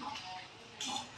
あっ。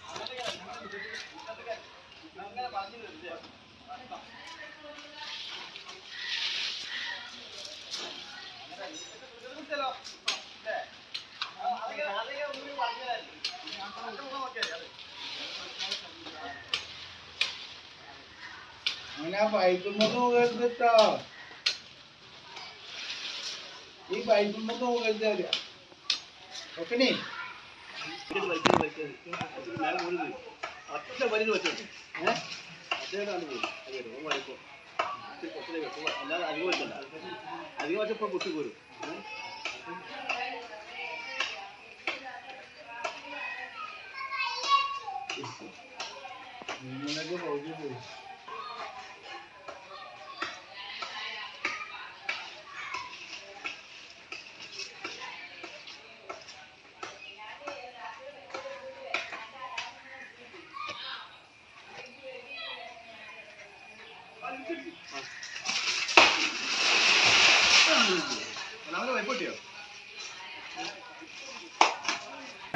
അങ്ങനെ പൈപ്പുമ്പോ നോക്കരുതിട്ടോ ഈ പൈപ്പുമ്പോ നോക്കരുത് ഓക്കണേ? ഒറ്റ വലിയ വെക്കും അല്ലാതെ അധികം വെച്ചല്ല അധികം വെച്ചപ്പോൾ പൊട്ടി പോരും നിങ്ങളൊക്കെ പോയി പോയി ഒന്നാമത് വൈപ്പൊട്ടിയോ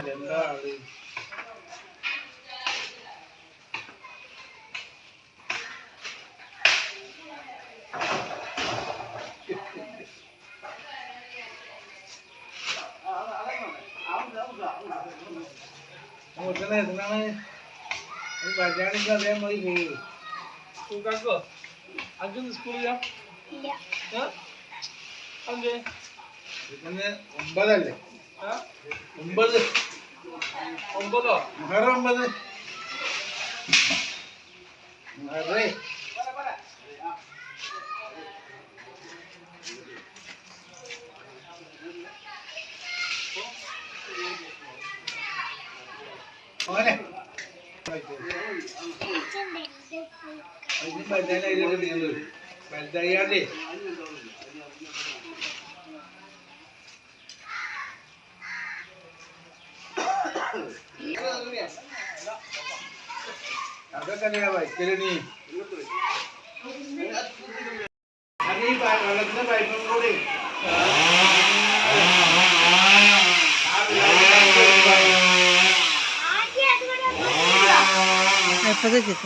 എന്താ അത് അങ്ങോട്ടല്ലേ എന്താണ് കല്യാണിക്ക് അതേ മതി പോകും സുഖാക്കോ അഞ്ചൊന്ന് സ്കൂളില്ല അതെ സ്കൂളില്ല ഒമ്പതല്ലേ? ഒമ്പത് ഒമ്പതോ? മുഹറം ഒമ്പത്. മുഹറേ മോനെ. ബലതായാണ്ടേ അതൊക്കെ തന്നെയാ പ- വെള്ളത്തിന്റെ പൈപ്പും കൂടി 我自己